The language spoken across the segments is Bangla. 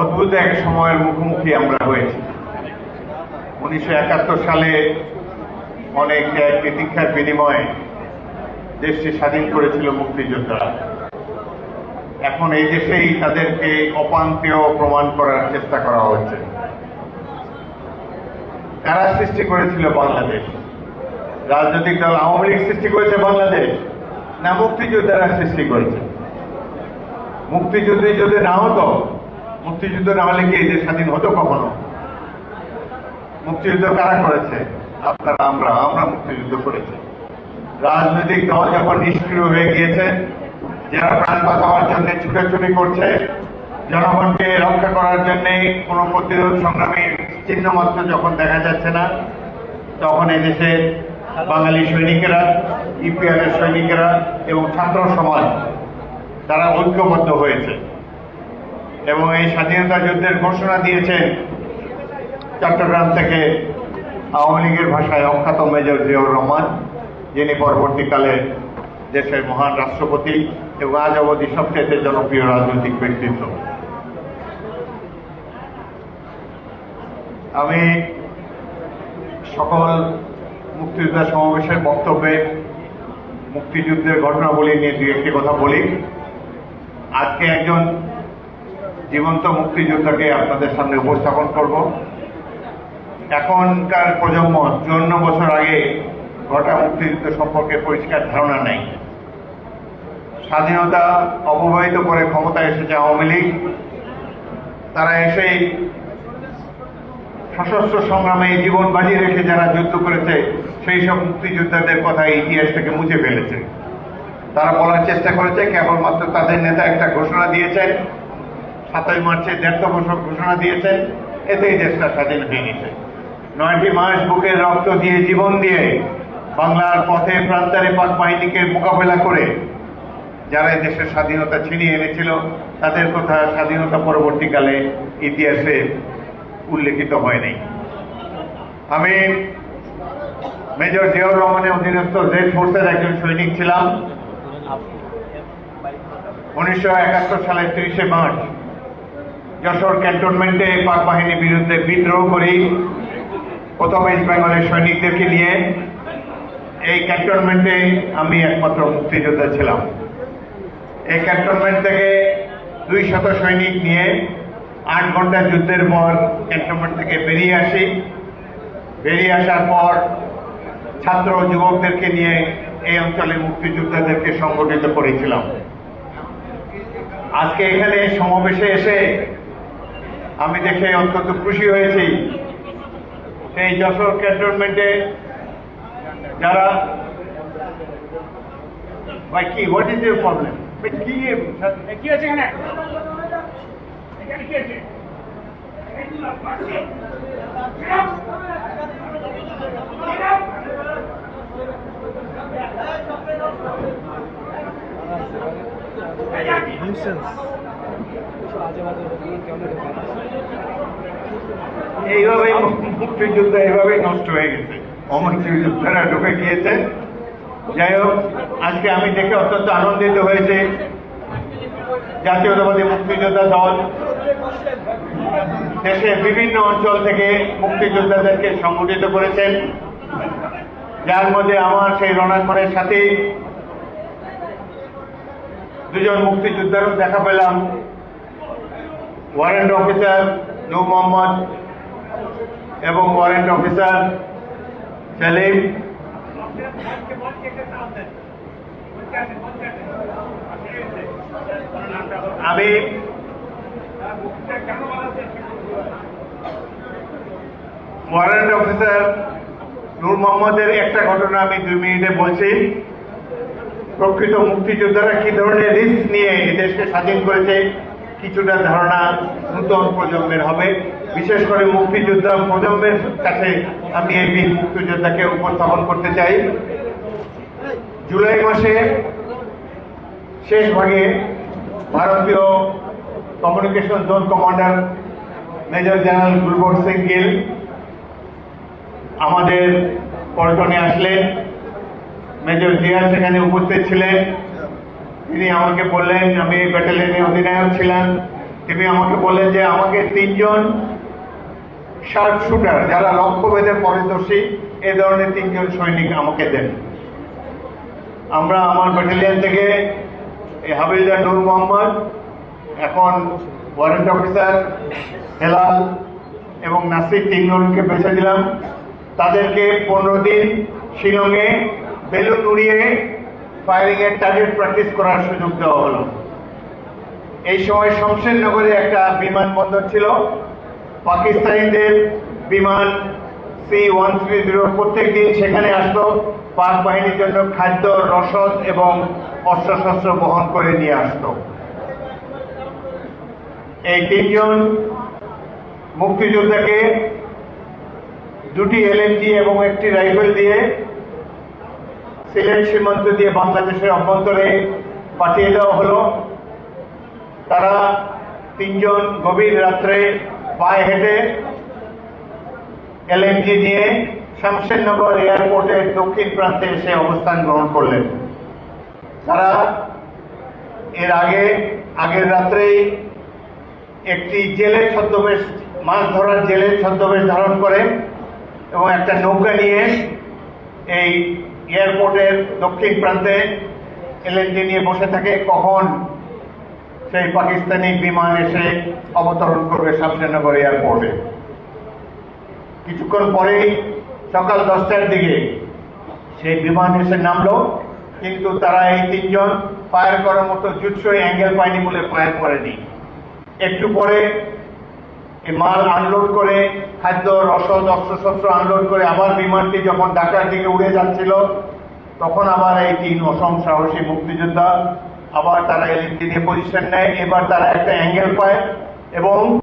অদ্ভুত এক সময়ের মুখোমুখি আমরা হয়েছি। উনিশশো একাত্তর সালে অনেক প্রতীক্ষার বিনিময়ে দেশটি স্বাধীন করেছিল মুক্তিযোদ্ধারা। এখন এই দেশেই তাদেরকে অপান্তেয় প্রমাণ করার চেষ্টা করা হচ্ছে। তারা সৃষ্টি করেছিল বাংলাদেশ। রাজনৈতিক দল আওয়ামী লীগ সৃষ্টি করেছে বাংলাদেশ। না মুক্তিযোদ্ধারা সৃষ্টি করেছে। মুক্তিযুদ্ধে যদি না হতো, মুক্তিযুদ্ধ না হলে কি দেশ স্বাধীন হতো কখনো? মুক্তিযুদ্ধ কারা করেছে? আপনারা, আমরা আমরা মুক্তিযুদ্ধ করেছি। রাজনৈতিক দল যখন নিষ্ক্রিয় হয়ে গিয়েছে, যারা প্রাণ বাঁচাবার জন্য ছুটাছুটি করছে, জনগণকে রক্ষা করার জন্য কোনো প্রতিরোধ সংগ্রামী চিহ্ন মাত্র যখন দেখা যাচ্ছে না, তখন এদেশে বাঙালি সৈনিকেরা ইপিআর এর সৈনিকেরা এবং ছাত্র সমাজ তারা ঐক্যবদ্ধ হয়েছে। এবং এই স্বাধীনতা যুদ্ধের ঘোষণা দিয়েছেন চট্টগ্রাম থেকে আওয়ামী লীগের ভাষায় অখ্যাত মেজর জিয়াউর রহমান, যিনি পরবর্তীকালে দেশের মহান রাষ্ট্রপতি এবং আজ অবধি সবচেয়ে জনপ্রিয় রাজনৈতিক ব্যক্তিত্ব। আমি সকল মুক্তিযোদ্ধা সমাবেশের বক্তব্যে মুক্তিযুদ্ধের ঘটনাবলী নিয়ে দু একটি কথা বলি। আজকে একজন জীবন্ত মুক্তিযোদ্ধাকে আপনাদের সামনে উপস্থাপন করব। এখনকার প্রজন্ম চুয়ান্ন বছর আগে ঘটা মুক্তিযুদ্ধ সম্পর্কে পরিষ্কার ধারণা নেই। স্বাধীনতা অববাহিত করে ক্ষমতায় এসেছে আওয়ামী লীগ। তারা এসে সশস্ত্র সংগ্রামে জীবন বাজি রেখে যারা যুদ্ধ করেছে, সেই সব মুক্তিযোদ্ধাদের কথা ইতিহাস থেকে মুছে ফেলেছে। তারা বলার চেষ্টা করেছে, কেবলমাত্র তাদের নেতা একটা ঘোষণা দিয়েছেন। সাতই মার্চে দেড় বছর ঘোষণা দিয়েছেন, এতেই দেশটা স্বাধীন হয়ে গেছে। নয়টি মাস বুকের রক্ত দিয়ে জীবন দিয়ে বাংলার পথে প্রান্তরে পাক বাহিনীকে মোকাবেলা করে যারা এই দেশের স্বাধীনতা ছিনিয়ে এনেছিল, তাদের কথা স্বাধীনতা পরবর্তীকালে ইতিহাসে উল্লেখিত হয়নি আমি মেজর জিয়াউর রহমানের অধীনস্থ জেড ফোর্সের একজন সৈনিক ছিলাম। উনিশশো একাত্তর সালের তিরিশে মার্চ, যশোর ক্যান্টনমেন্টে পাক বাহিনীর বিরুদ্ধে বিদ্রোহ করি প্রথম ইস্ট বেঙ্গলের সৈনিকদেরকে নিয়ে এই ক্যান্টনমেন্টে আমি একমাত্র মুক্তিযোদ্ধা ছিলাম। এই ক্যান্টনমেন্ট থেকে দুই শত সৈনিক নিয়ে আট ঘণ্টা যুদ্ধের পর ক্যান্টনমেন্ট থেকে বেরিয়ে আসি। বেরিয়ে আসার পর ছাত্র যুবকদেরকে নিয়ে এই অঞ্চলে মুক্তিযোদ্ধাদেরকে সংগঠিত করেছিলাম। আজকে এখানে সমাবেশে এসে আমি দেখে অত্যন্ত খুশি হয়েছি। সেই যশোর ক্যান্টনমেন্টে যারা ভাই কি হোয়াট ইজ ইউর প্রবলেম কি কি আছে এখানে? এখানে কি আছে এইভাবেই মুক্তিযুদ্ধ এইভাবেই নষ্ট হয়ে গেছে। অমুক্তিযোদ্ধারা ঢুকে গিয়েছে। যাই হোক আজকে আমি দেখে অত্যন্ত আনন্দিত হয়েছে। জাতীয়তাবাদী মুক্তিযোদ্ধা দল দেশের বিভিন্ন অঞ্চল থেকে মুক্তিযোদ্ধাদেরকে সংগঠিত করেছেন। যার মধ্যে আমার সেই রণাঙ্গনের সাথে দুজন মুক্তিযোদ্ধারও দেখা পেলাম। ওয়ারেন্ট অফিসার নূর মোহাম্মদ এবং ওয়ারেন্ট অফিসার সেলিম। আমি ওয়ারেন্ট অফিসার নূর মোহাম্মদের একটা ঘটনা আমি দুই মিনিটে বলছি। প্রকৃত মুক্তিযোদ্ধারা কি ধরনের রিস্ক নিয়ে দেশকে স্বাধীন করেছে? কিছুটা ধারণা নূতন প্রজন্মের হবে। বিশেষ করে মুক্তিযোদ্ধা প্রজন্মের কাছে আমি এই বীর মুক্তিযোদ্ধাকে উপস্থাপন করতে চাই। জুলাই মাসে শেষ ভাগে ভারতীয় communication zone commander major general Gulbar Singh Gill আমাদের পল্টনে আসলেন। মেজর জিয়া সেখানে উপস্থিত ছিলেন। তিনি আমাকে বললেন, আমি ব্যাটালিয়নের অধিনায়ক ছিলাম। তিনি আমাকে বললেন যে, আমাকে তিনজন শার্প শুটার যারা লক্ষ্যভেদে পরিদর্শী এ ধরনের তিনজন সৈনিক আমাকে দেন। আমরা আমার ব্যাটালিয়ন থেকে হাবিলদার নূর মোহাম্মদ, এখন ওয়ারেন্ট অফিসার হেলাল এবং নাসির তিনজনকে বেছে দিলাম তাদেরকে পনেরো দিন শিলংয়ে বেলুন উড়িয়ে ফায়ারিং এর টার্গেট প্র্যাকটিস করার সুযোগ দেওয়া হলো। এই সময় শমশেরনগরে একটা বিমানবন্দর ছিল। পাকিস্তানিদের বিমান সি ওয়ান থ্রি জিরো প্রত্যেক দিন সেখানে আসতো। পাক বাহিনীর জন্য খাদ্য, রসদ এবং অস্ত্রশস্ত্র বহন করে নিয়ে আসতো। এই তিনজন মুক্তিযোদ্ধাকে দুটি এলএমজি এবং একটি রাইফেল দিয়ে সিলেট সীমান্ত দিয়ে বাংলাদেশের অভ্যন্তরে পাঠিয়ে দেওয়া হলো। তারা তিনজন গভীর রাত্রে পায়ে হেঁটে এলএমজি নিয়ে শামশেরনগর এয়ারপোর্টের দক্ষিণ প্রান্তে এসে অবস্থান গ্রহণ করলেন। তারা এর আগে, আগের রাত্রেই একটি জেলের ছদ্মবেশ, মাছ ধরার জেলের ছদ্মবেশ ধারণ করে এবং একটা নৌকা নিয়ে এই এয়ারপোর্টের দক্ষিণ প্রান্তে এলএনজি নিয়ে বসে থাকে, কখন সেই পাকিস্তানি বিমান এসে অবতরণ করবে শামশেরনগর এয়ারপোর্টে। কিছুক্ষণ পরেই সকাল দশটার দিকে সেই বিমান এসে নামলো, কিন্তু তারা এই তিনজন ফায়ার করার মতো জুৎসই অ্যাঙ্গেল পায়নি বলে ফায়ার করেনি। একটু পরে মাল আনলোড করে, খাদ্য, রসদ, অস্ত্রশস্ত্র আনলোড করে আবার বিমানটি যখন ঢাকার দিকে উড়ে যাচ্ছিল, তখন আবার এই তিন অসম সাহসী মুক্তিযোদ্ধা আবার তারা এলএনজি নিয়ে পজিশন নেয়। এবার তারা একটা অ্যাঙ্গেল পায় এবং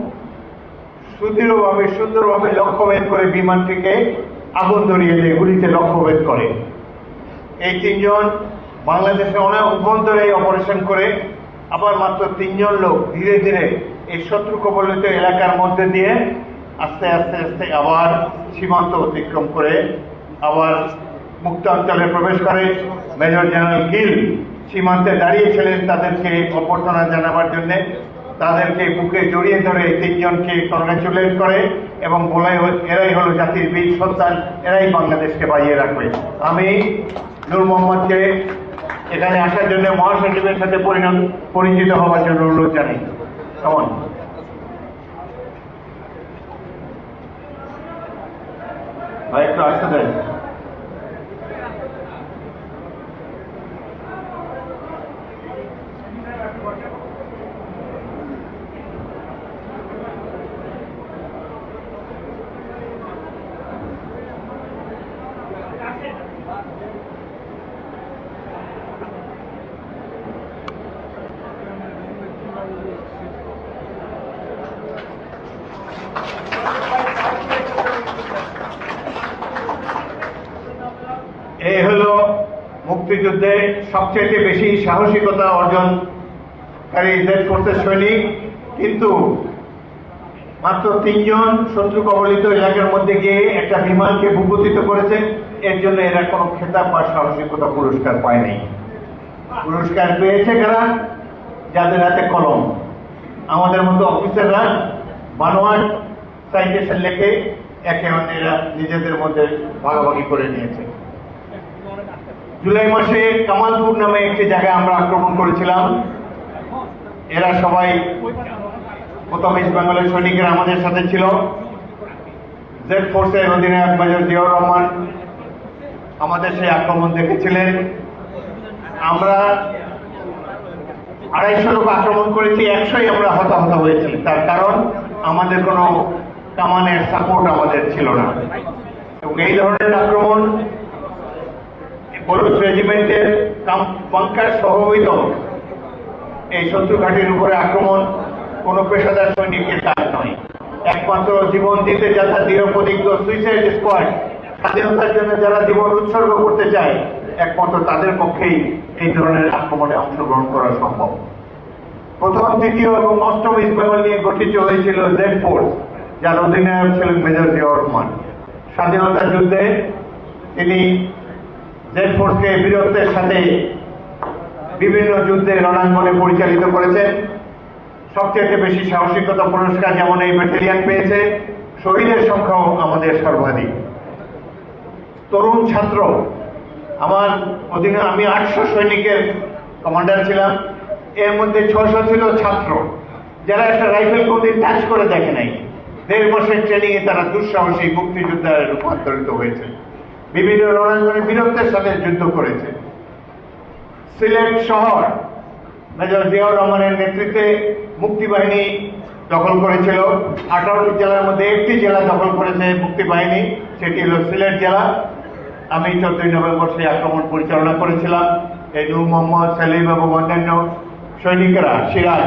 সুদৃঢ়ভাবে, সুন্দরভাবে লক্ষ্যভেদ করে বিমানটিকে আগুন ধরিয়ে দেয় গুলিতে লক্ষ্যভেদ করে। এই তিনজন বাংলাদেশে অনেক অভ্যন্তরে অপারেশন করে। আবার মাত্র তিনজন লোক ধীরে ধীরে এই শত্রু কবলিত এলাকার মধ্যে দিয়ে আস্তে আস্তে আস্তে আবার সীমান্ত অতিক্রম করে আবার মুক্ত অঞ্চলে প্রবেশ করে। মেজর জেনারেল গিল সীমান্তে দাঁড়িয়েছিলেন তাদেরকে অভ্যর্থনা জানাবার জন্যে। তাদেরকে বুকে জড়িয়ে ধরে তিনজনকে কংগ্রেচুলেট করে এবং বলে এরাই হলো জাতির বীর সন্তান, এরাই বাংলাদেশকে বাঁচিয়ে রাখবে। আমি নূর মোহাম্মদকে এখানে আসার জন্য মহাসচিবের সাথে পরিণত পরিচিত হওয়ার জন্য অনুরোধ জানাই। কেমন ভাই একটু আসতে দেন এই হলো মুক্তিযুদ্ধে সবচেয়ে বেশি সাহসিকতা অর্জনকারী জেড ফোর্সের সৈনিক, কিন্তু মাত্র তিনজন শত্রু কবলিত এলাকার মধ্যে গিয়ে একটা বিমানকে ভূপতিত করেছে। এর জন্য এরা কোনো খেতাব বা সাহসিকতা পুরস্কার পায়নি। পুরস্কার পেয়েছে কারা? যাদের হাতে কলম। আমাদের মতো অফিসাররা, বানোয়াট সাইটেশন লেখে একে অন্যেরা নিজেদের মধ্যে ভাগাভাগি করে নিয়েছে। জুলাই মাসে কামালপুর নামে একটি জায়গায় আমরা আক্রমণ করেছিলাম। এরা সবাই প্রথম ইস্ট বেঙ্গলের সৈনিকেরা আমাদের সাথে ছিল। জেড ফোর্সের অধিনায়ক মেজর জিয়াউর রহমান আমাদের সেই আক্রমণ দেখেছিলেন। আমরা আড়াইশো লোক আক্রমণ করেছি, একশোই আমরা হতাহত হয়েছি। তার কারণ আমাদের কোনো কামানের সাপোর্ট আমাদের ছিল না। এবং এই ধরনের আক্রমণ পুলিশ রেজিমেন্টের বাংকার সহবিত এই শত্রু ঘাটির উপরে আক্রমণ কোন পেশাদার সৈনিকের কাজ নয়। একমাত্র জীবন দিতে যারা দৃঢ় সুইসাইড স্কোয়াড, স্বাধীনতার জন্য যারা জীবন উৎসর্গ করতে চায়, একমাত্র তাদের পক্ষেই এই ধরনের আক্রমণে অংশগ্রহণ করা সম্ভব। প্রথম তৃতীয় এবং অষ্টম ইস্ট বেঙ্গল নিয়ে গঠিত হয়েছিল জেড ফোর্স, যার অধিনায়ক ছিলেন মেজর জিয়াউর রহমান। স্বাধীনতা যুদ্ধে তিনি জেড ফোর্সকে বীরত্বের সাথে বিভিন্ন যুদ্ধে রণাঙ্গনে পরিচালিত করেছেন সবচেয়ে বেশি সাহসিকতা পুরস্কার যেমন এই ব্যাটালিয়ান পেয়েছে, শহীদের সংখ্যাও আমাদের সর্বাধিক। তরুণ ছাত্র, আমার অধীনে আমি আটশো সৈনিকের কমান্ডার ছিলাম। এর মধ্যে ছশো ছিল ছাত্র। যারা একটা রাইফেল কোনদিন টাচ করে দেখে নাই। দেড় বছরের ট্রেনিংয়ে তারা দুঃসাহসী মুক্তিযোদ্ধায় রূপান্তরিত হয়েছে। বিভিন্ন রণাঙ্গনে বীরত্বের সাথে যুদ্ধ করেছে। সিলেট শহর, মেজর জিয়াউর রহমানের নেতৃত্বে মুক্তিবাহিনী দখল করেছিল। আঠারোটি জেলার মধ্যে একটি জেলা দখল করেছে মুক্তিবাহিনী, সেটি হল সিলেট জেলা। আমি চোদ্দই নভেম্বর সেই আক্রমণ পরিচালনা করেছিলাম। এই নূর মোহাম্মদ সেলিম এবং অন্যান্য সৈনিকেরা, সিরাজ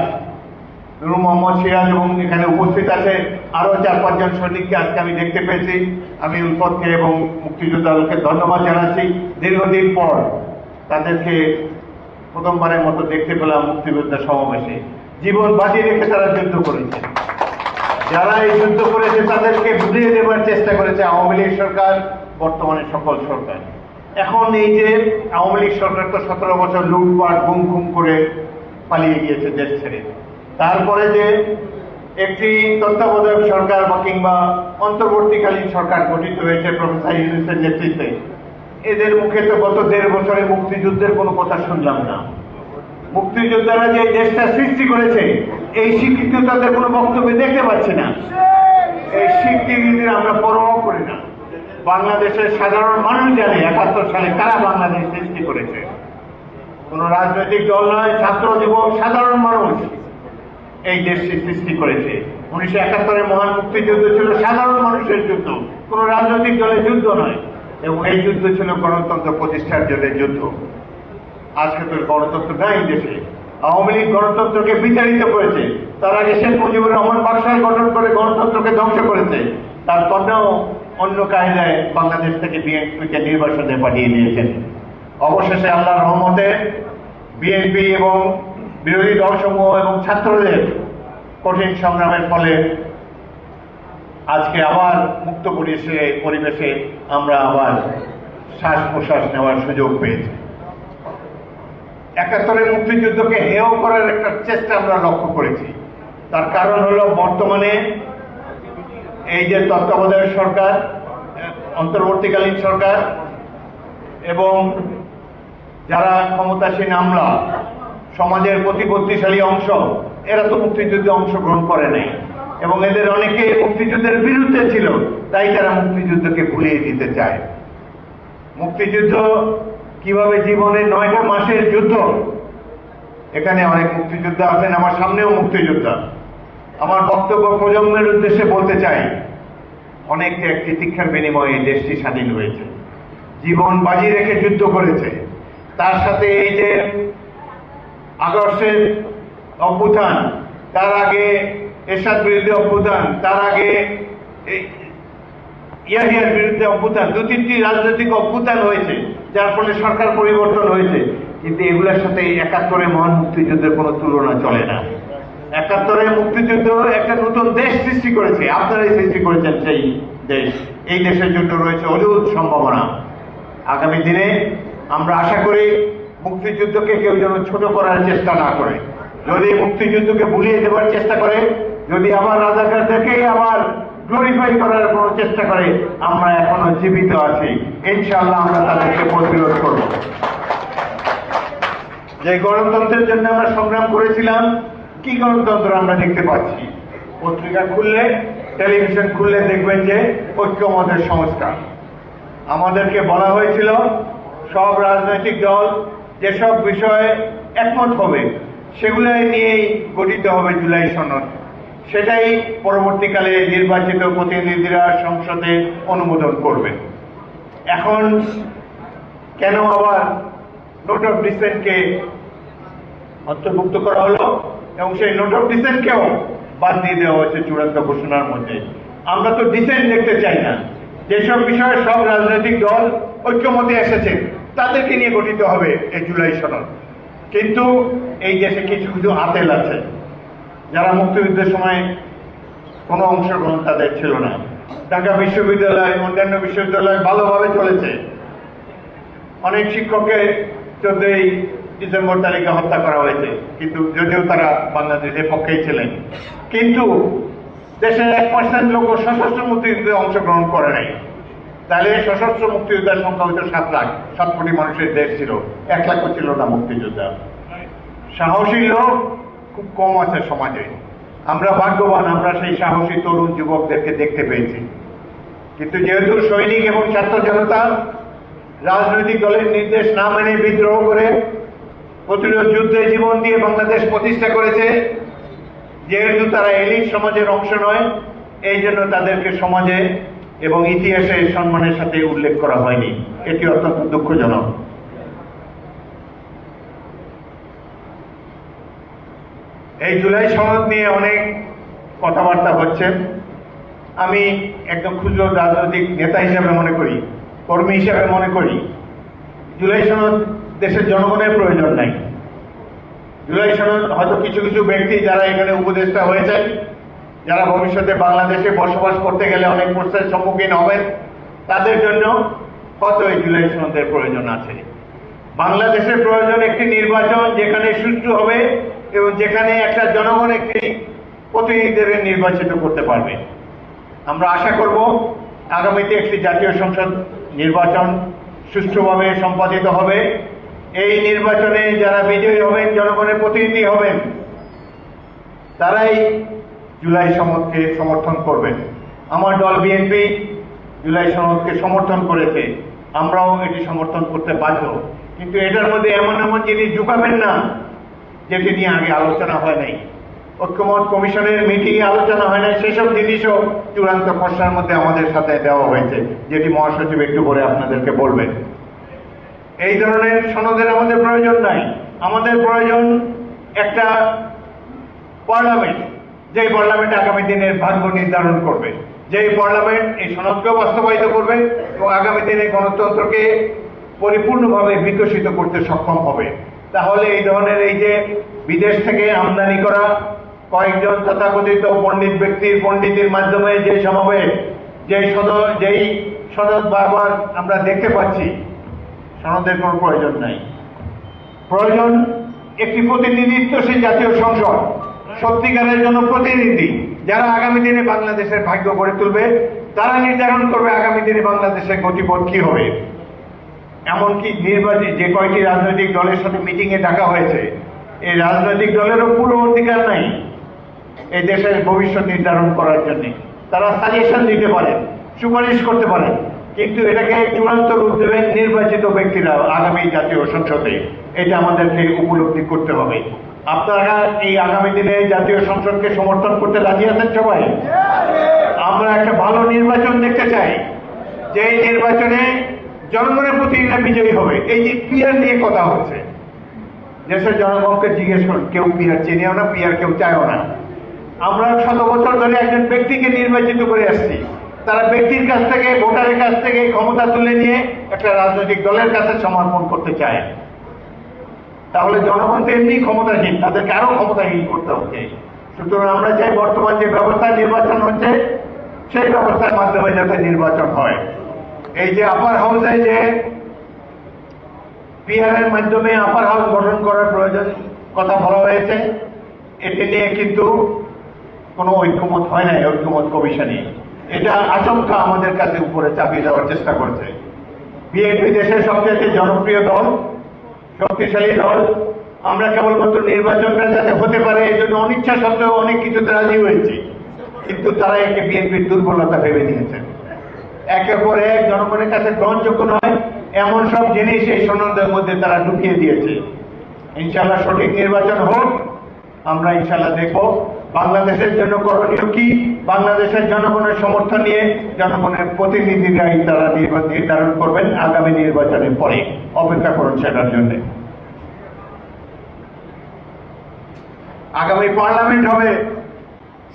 নূর মোহাম্মদ সিরাজ এবং এখানে উপস্থিত আছে আরও চার পাঁচজন সৈনিককে আজকে আমি দেখতে পেয়েছি। আমি উৎপদকে এবং মুক্তিযোদ্ধাকে ধন্যবাদ জানাচ্ছি। দীর্ঘদিন পর তাদেরকে প্রথমবারের মতো দেখতে পেলাম মুক্তিযোদ্ধা সমাবেশে। জীবন বাজি রেখে তারা যুদ্ধ করেছে। যারা এই যুদ্ধ করেছে তাদেরকে বুঝিয়ে দেওয়ার চেষ্টা করেছে আওয়ামী লীগ সরকার, বর্তমানে সকল সরকার। এখন এই যে আওয়ামী লীগ সরকার তো সতেরো বছর লুটপাট, গুম খুম করে পালিয়ে গিয়েছে দেশ ছেড়ে। তারপরে যে একটি তত্ত্বাবধায়ক সরকার বা কিংবা অন্তর্বর্তীকালীন সরকার গঠিত হয়েছে প্রফেসর ইউনুসের নেতৃত্বে, এদের মুখে তো গত দেড় বছরে মুক্তিযুদ্ধের কোনো কথা শুনলাম না। মুক্তিযোদ্ধারা যে দেশটা সৃষ্টি করেছে, এই স্বীকৃতি তাদের কোনো বক্তব্য দেখতে পাচ্ছি না। এই স্বীকৃতির আমরা পরোয়া করি না। বাংলাদেশের সাধারণ মানুষ জানে একাত্তর সালে কারা বাংলাদেশ সৃষ্টি করেছে। কোন রাজনৈতিক দল নয়, ছাত্র যুবক সাধারণ মানুষ। এই দেশটি সৃষ্টি করেছে। উনিশশো একাত্তরের মহান মুক্তিযুদ্ধ ছিল সাধারণ মানুষের যুদ্ধ, কোন রাজনৈতিক দলের যুদ্ধ নয়। এবং এই যুদ্ধ ছিল গণতন্ত্র প্রতিষ্ঠার জন্য যুদ্ধ। আজকে তো গণতন্ত্র নাই দেশে। আওয়ামী লীগ গণতন্ত্রকে বিতাড়িত করেছে। তার আগে শেখ মুজিবুর রহমান বাদশাহ গঠন করে গণতন্ত্রকে ধ্বংস করেছে। তার তারপরেও অন্য কায়দায় বাংলাদেশ থেকে বিএনপিকে নির্বাচনে পাঠিয়ে দিয়েছেন। অবশেষে আল্লাহর রহমতে বিএনপি এবং বিরোধী দলসমূহ এবং ছাত্রদের কঠিন সংগ্রামের ফলে আজকে আবার মুক্ত পরিবেশে পরিবেশে আমরা আবার শ্বাস প্রশ্বাস নেওয়ার সুযোগ পেয়েছি। একাত্তরের মুক্তিযুদ্ধকে হেয় করার একটা চেষ্টা আমরা লক্ষ্য করেছি। তার কারণ হলো বর্তমানে এই যে তত্ত্বাবধায়ক সরকার, অন্তর্বর্তীকালীন সরকার এবং যারা ক্ষমতাসীন আমলা সমাজের প্রতিপত্তিশালী অংশ, এরা তো মুক্তিযুদ্ধে অংশগ্রহণ করে নাই। এবং এদের অনেকে মুক্তিযুদ্ধের বিরুদ্ধে ছিল, তাই তারা মুক্তিযুদ্ধকে ভুলিয়ে দিতে চায়। মুক্তিযুদ্ধ কীভাবে জীবনে নয়টা মাসের যুদ্ধ? এখানে অনেক মুক্তিযোদ্ধা আছেন, আমার সামনেও মুক্তিযোদ্ধা। আমার বক্তব্য প্রজন্মের উদ্দেশ্যে বলতে চাই অনেক ত্যাগ তিতিক্ষার বিনিময়ে এই দেশটি স্বাধীন হয়েছে। জীবন বাজি রেখে যুদ্ধ করেছে। তার সাথে এই যে আগস্টের অভ্যুত্থান, তার আগে এরশাদ বিরুদ্ধে অভ্যুত্থান, তার আগে ইয়াহিয়ার বিরুদ্ধে অভ্যুত্থান, দু তিনটি রাজনৈতিক অভ্যুত্থান হয়েছে, যার ফলে সরকার পরিবর্তন হয়েছে। কিন্তু এগুলোর সাথে এই একাত্তরের মহান মুক্তিযুদ্ধের কোনো তুলনা চলে না। একাত্তরের মুক্তিযুদ্ধ একটা নতুন দেশ সৃষ্টি করেছে। আপনারাই সৃষ্টি করেছেন সেই দেশ। এই দেশের জন্য রয়েছে অদ্ভুত সম্ভাবনা। আগামী দিনে আমরা আশা করি মুক্তিযুদ্ধকে কেউ যেন ছোট করার চেষ্টা না করে। যদি মুক্তিযুদ্ধকে ভুলিয়ে দেওয়ার চেষ্টা করে, যদি আবার রাজাকারদেরকেই আবার গ্লোরিফাই করার কোনো চেষ্টা করে, আমরা এখনও জীবিত আছি। ইনশাআল্লাহ আমরা তাদেরকে প্রতিরোধ করব। যে গণতন্ত্রের জন্য আমরা সংগ্রাম করেছিলাম, কি গণতন্ত্র আমরা দেখতে পাচ্ছি? পত্রিকা খুললে, টেলিভিশন খুললে দেখবেন যে ঐক্যমতের সংস্কার। আমাদেরকে বলা হয়েছিল, সব রাজনৈতিক দল যেসব বিষয়ে একমত হবে সেগুলো নিয়েই গঠিত হবে জুলাই সনদ। সেটাই পরবর্তীকালে নির্বাচিত প্রতিনিধিরা সংসদে অনুমোদন করবে। এখন কেন আবার নোট অফ ডিসেন্টকে অন্তর্ভুক্ত করা হলো এবং সেই নোট অফ ডিসেন্টকেও বাদ দিয়ে দেওয়া হয়েছে চূড়ান্ত ঘোষণার মধ্যে? আমরা তো ডিসেন্ট দেখতে চাই না। যেসব বিষয়ে সব রাজনৈতিক দল ঐক্যমতে এসেছে তাদেরকে নিয়ে গঠিত হবে এই জুলাই সনদ। কিন্তু এই দেশে কিছু কিছু আতেল আছে, যারা মুক্তিযুদ্ধের সময় কোনো অংশগ্রহণ তাদের ছিল না। ঢাকা বিশ্ববিদ্যালয়, অন্যান্য বিশ্ববিদ্যালয় ভালোভাবে চলেছে। অনেক শিক্ষকের চোদ্দই ডিসেম্বর তারিখে হত্যা করা হয়েছে, কিন্তু যদিও তারা বাংলাদেশের পক্ষেই ছিলেন। কিন্তু দেশের এক পার্সেন্ট লোক সশস্ত্র মুক্তিযুদ্ধে অংশগ্রহণ করে নাই। তাহলে সশস্ত্র মুক্তিযোদ্ধার সংখ্যা হইতো সাত লাখ। সাত কোটি মানুষের দেশ ছিল। এক লাখও ছিল না মুক্তিযোদ্ধা। সাহসী লোক খুব কম আছে সমাজে। আমরা ভাগ্যবান, আমরা সেই সাহসী তরুণ যুবকদেরকে দেখতে পেয়েছি। কিন্তু যেহেতু সৈনিক এবং ছাত্র জনতা রাজনৈতিক দলের নির্দেশ না মেনে বিদ্রোহ করে প্রতিরোধ যুদ্ধে জীবন দিয়ে বাংলাদেশ প্রতিষ্ঠা করেছে, যেহেতু তারা এলিট সমাজের অংশ নয়, এই জন্য তাদেরকে সমাজে এবং ইতিহাসে সম্মানের সাথে উল্লেখ করা হয়নি। এটি অত্যন্ত দুঃখজনক। এই জুলাই সনদ নিয়ে অনেক কথাবার্তা হচ্ছে। আমি একদম ক্ষুদ্র রাজনৈতিক নেতা হিসাবে মনে করি, কর্মী হিসাবে মনে করি, জুলাই সনদ দেশের জনগণের প্রয়োজন নাই। জুলাই সনদ হয়তো কিছু কিছু ব্যক্তি যারা এখানে উপদেষ্টা হয়েছেন যারা ভবিষ্যতে বাংলাদেশে বসবাস করতে গেলে অনেক প্রশ্নের সম্মুখীন হবেন, তাদের জন্য কত এই জুলাই সনদের প্রয়োজন আছে? বাংলাদেশের প্রয়োজন একটি নির্বাচন যেখানে সুষ্ঠু হবে এবং যেখানে একটা জনগণ একটি প্রতিনিধিদের নির্বাচিত করতে পারবে। আমরা আশা করব আগামীতে একটি জাতীয় সংসদ নির্বাচন সুষ্ঠুভাবে সম্পাদিত হবে। এই নির্বাচনে যারা বিজয়ী হবেন, জনগণের প্রতিনিধি হবেন, তারাই জুলাই সনদকে সমর্থন করবেন আমার দল বিএনপি জুলাই সনদকে সমর্থন করেছে। আমরাও এটি সমর্থন করতে বাধ্য। কিন্তু এটার মধ্যে এমন এমন জিনিস ঢুকাবেন না, যেটি নিয়ে আগে আলোচনা হয় নাই। ঐক্যমত কমিশনের মিটিংয়ে আলোচনা হয় নাই, সেসব জিনিসও চূড়ান্ত খসড়ার মধ্যে আমাদের সাথে দেওয়া হয়েছে, যেটি মহাসচিব একটু পরে আপনাদেরকে বলবেন। এই ধরনের সনদের আমাদের প্রয়োজন নাই। আমাদের প্রয়োজন একটা পার্লামেন্ট। যে পার্লামেন্ট আগামী দিনের ভাগ্য নির্ধারণ করবে যে পার্লামেন্ট এই সনদকেও বাস্তবায়িত করবে এবং আগামী দিনে গণতন্ত্রকে পরিপূর্ণভাবে বিকশিত করতে সক্ষম হবে। তাহলে এই ধরনের এই যে বিদেশ থেকে আমদানি করা কয়েকজন তথাকথিত পণ্ডিত ব্যক্তির পণ্ডিতের মাধ্যমে যে সমাবেশ যে সদর, যেই সনদ বারবার আমরা দেখতে পাচ্ছি, সনদের কোনো প্রয়োজন নাই। প্রয়োজন একটি প্রতিনিধিত্বশীল জাতীয় সংসদ। সত্যিকারের জন্য প্রতিনিধি। যারা আগামী দিনে বাংলাদেশের ভাগ্য গড়ে তুলবে, তারা নির্ধারণ করবে আগামী দিনে বাংলাদেশের গতিপথ কি হবে। এমনকি নির্বাচিত যে কয়টি রাজনৈতিক দলের সাথে মিটিং এ ডাকা হয়েছে, এই রাজনৈতিক দলেরও পুরো অধিকার নাই। এই দেশের ভবিষ্যৎ নির্ধারণ করার জন্য। তারা সাজেশন দিতে পারেন সুপারিশ করতে পারেন কিন্তু এটাকে চূড়ান্ত রূপ দেবেন নির্বাচিত ব্যক্তিরা আগামী জাতীয় সংসদে। এটা আমাদেরকে উপলব্ধি করতে হবে। আপনারা এই আগামী দিনে জাতীয় সংসদকে সমর্থন করতে রাজি আছেন সবাই? আমরা একটা ভালো নির্বাচন দেখতে চাই। যে এই নির্বাচনে জনগণের প্রতিনিধিরা বিজয়ী হবে। এই যে পিয়ার নিয়ে কথা হচ্ছে। দেশের জনগণকে জিজ্ঞেস করুন, কেউ পিয়ার চেনেও না পিয়ার কেউ চায়ও না। আমরা শত বছর ধরে একজন ব্যক্তিকে নির্বাচিত করে আসছি। তারা ব্যক্তির কাছ থেকে, ভোটারের কাছ থেকে ক্ষমতা তুলে নিয়ে একটা রাজনৈতিক দলের কাছে সমর্পণ করতে চায়। তাহলে জনগণ তো এমনি ক্ষমতাহীন, তাদেরকে আরও ক্ষমতাহীন করতে হচ্ছে সুতরাং আমরা চাই বর্তমান যে ব্যবস্থা নির্বাচন হচ্ছে, সেই ব্যবস্থার মাধ্যমে যাতে নির্বাচন হয়। এই যে আপার হাউসে যে পিআরের মাধ্যমে আপার হাউস গঠন করার প্রয়োজন কথা বলা হয়েছে, এটি নিয়ে কিন্তু কোনো ঐক্যমত হয় নাই ঐক্যমত কমিশনে এটা আশঙ্কা আমাদের কাছে উপরে চাপিয়ে দেওয়ার চেষ্টা করছে। বিএনপি দেশের সবচেয়ে জনপ্রিয় দল শক্তিশালী দল। আমরা কেবলমাত্র নির্বাচনটা যাতে হতে পারে, এই জন্য অনিচ্ছা সত্ত্বেও অনেক কিছুতে রাজি হয়েছি। কিন্তু তারা একে বিএনপির দুর্বলতা ভেবে নিয়েছেন একে পর এক জনগণের কাছে গ্রহণযোগ্য নয়, এমন সব জিনিস এই সনদের মধ্যে তারা ঢুকিয়ে দিয়েছে। ইনশাল্লাহ সঠিক নির্বাচন হোক, আমরা ইনশাল্লাহ দেখব। বাংলাদেশের জন্য করণীয় কি? বাংলাদেশের জনগণের সমর্থন নিয়ে জনগণের প্রতিনিধিরাই তারা নির্ধারণ করবেন আগামী নির্বাচনের পরে। অপেক্ষা করুন সেটার জন্য। আগামী পার্লামেন্ট হবে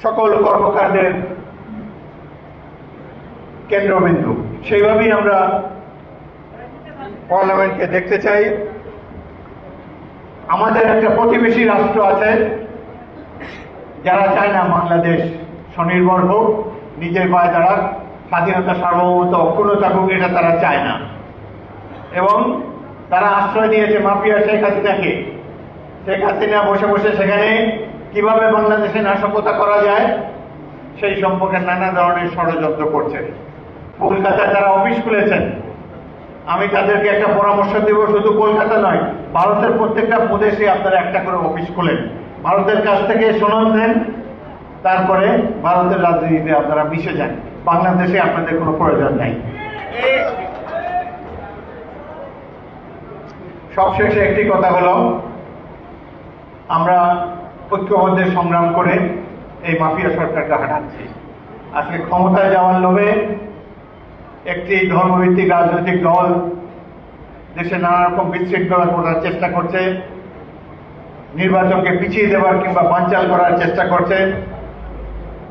সকল কর্মকাণ্ডের কেন্দ্রবিন্দু। সেইভাবেই আমরা পার্লামেন্টকে দেখতে চাই। আমাদের একটা প্রতিবেশী রাষ্ট্র আছে যারা চায় না বাংলাদেশ স্বনির্ভর হোক, নিজের পায়ে দাঁড়াক, স্বাধীনতা, সার্বভৌমত্ব অক্ষুণ্ণ থাকুক এটা তারা চায় না। এবং তারা আশ্রয় দিয়েছে মাফিয়া শেখ হাসিনাকে। শেখ হাসিনা বসে বসে সেখানে কীভাবে বাংলাদেশে নাশকতা করা যায়, সেই সম্পর্কে নানা ধরনের ষড়যন্ত্র করছেন। কলকাতায় তারা অফিস খুলেছেন। আমি তাদেরকে একটা পরামর্শ দেব, শুধু কলকাতা নয়, ভারতের প্রত্যেকটা প্রদেশে আপনারা একটা করে অফিস খোলেন। ভারতের কাছ থেকে সনদ নেন তারপরে ভারতের রাজনীতিতে আপনারা মিশে যান। বাংলাদেশে আপনাদের কোনো প্রয়োজন নাই। সবশেষে একটি কথা হলো, আমরা ঐক্যবদ্ধে সংগ্রাম করে এই মাফিয়া সরকারকে হাঁটাচ্ছি আজকে ক্ষমতায় যাওয়ার লোভে একটি ধর্মভিত্তিক রাজনৈতিক দল দেশে নানা রকম বিশৃঙ্খলা করার চেষ্টা করছে। নির্বাচনকে পিছিয়ে দেওয়ার কিংবা বানচাল করার চেষ্টা করছে,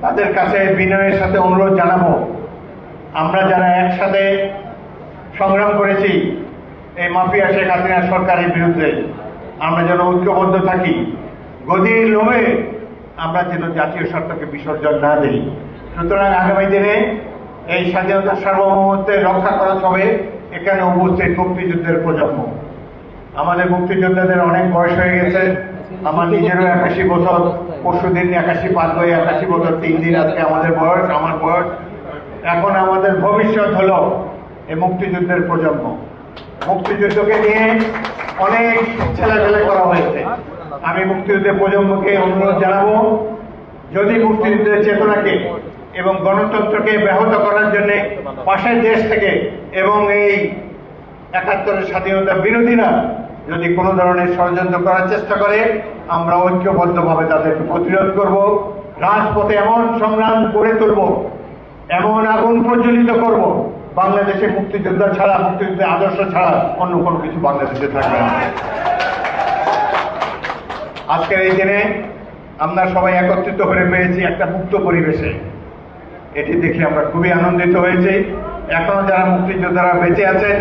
তাদের কাছে বিনয়ের সাথে অনুরোধ জানাব। আমরা যারা একসাথে সংগ্রাম করেছি, এই মাফিয়া শেখ হাসিনা সরকারের বিরুদ্ধে, আমরা যেন ঐক্যবদ্ধ থাকি। গদির লোভে আমরা যেন জাতীয় স্বার্থকে বিসর্জন না দিই। সুতরাং আগামী দিনে এই স্বাধীনতা সার্বভৌমত্বের রক্ষা করা হবে এখানে উপস্থিত মুক্তিযুদ্ধের প্রজন্ম। আমাদের মুক্তিযোদ্ধাদের অনেক বয়স হয়ে গেছে। আমার নিজেরও একাশি বছর পরশু দিন একাশি পার হয়ে একাশি বছর, তিন দিন আজকে আমাদের বয়স, আমার বয়স। এখন আমাদের ভবিষ্যৎ হলো এই মুক্তিযুদ্ধের প্রজন্ম। মুক্তিযুদ্ধকে নিয়ে অনেক ছেলেবেলে করা হয়েছে। আমি মুক্তিযুদ্ধের প্রজন্মকে অনুরোধ জানাব, যদি মুক্তিযুদ্ধের চেতনাকে এবং গণতন্ত্রকে ব্যাহত করার জন্য পাশের দেশ থেকে এবং এই একাত্তরের স্বাধীনতা বিরোধীরা যদি কোনো ধরনের ষড়যন্ত্র করার চেষ্টা করে, আমরা ঐক্যবদ্ধভাবে তাদেরকে প্রতিরোধ করব, রাজপথে এমন সংগ্রাম গড়ে তুলব, এমন আগুন প্রজ্বলিত করব, বাংলাদেশে মুক্তিযোদ্ধা ছাড়া, মুক্তিযুদ্ধের আদর্শ ছাড়া অন্য কোনো কিছু বাংলাদেশে থাকবে না। আজকের এই দিনে আমরা সবাই একত্রিত হয়ে পেয়েছি একটা মুক্ত পরিবেশে। এটি দেখে আমরা খুবই আনন্দিত হয়েছি। এখনও যারা মুক্তিযোদ্ধারা বেঁচে আছেন,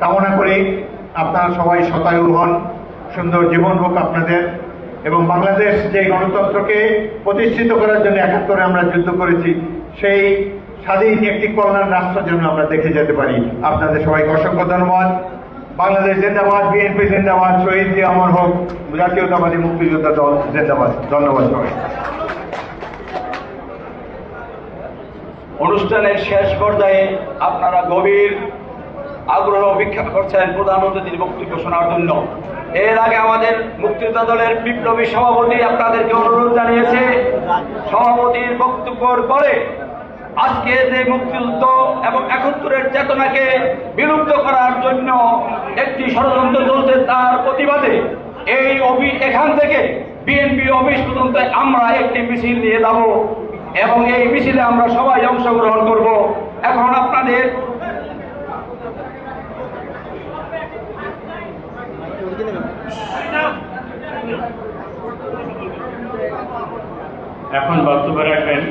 কামনা করি আপনারা সবাই শতায়ু হন, সুন্দর জীবন হোক আপনাদের, এবং বাংলাদেশ যে গণতন্ত্রকে প্রতিষ্ঠিত করার জন্য একাত্তরে আমরা যুদ্ধ করেছি, সেই স্বাধীন একটি কল্যাণ রাষ্ট্র জন্য আমরা দেখে যেতে পারি। আপনাদের সবাইকে অসংখ্য ধন্যবাদ। বাংলাদেশ জিন্দাবাদ, বিএনপি জিন্দাবাদ, শহীদ অমর হোক, জাতীয়তাবাদী মুক্তিযোদ্ধা দল জিন্দাবাদ। ধন্যবাদ সবাই অনুষ্ঠানের শেষ পর্যায়ে আপনারা গভীর আগ্রহ ভিক্ষা করছেন প্রধান অতিথির বক্তব্য শোনার জন্য। এর আগে আমাদের মুক্তিযোদ্ধা দলের বিপ্লবী সভাপতি আপনাদেরকে অনুরোধ জানিয়েছে, সভাপতির বক্তব্যের পরে আজকে যে মুক্তিযুদ্ধ এবং একাত্তরের চেতনাকে বিলুপ্ত করার জন্য একটি ষড়যন্ত্র চলছে তার প্রতিবাদে, এই অভি, এখান থেকে বিএনপি অফিস পর্যন্ত আমরা একটি মিছিল নিয়ে যাব এবং এই মিছিলে আমরা সবাই অংশগ্রহণ করব। এখন আপনাদের এখন বক্তব্য রাখবেন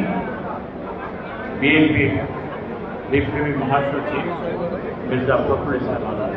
বিএনপির বিপ্লবী মহাসচিব মির্জা ফখরুল ইসলাম আলম।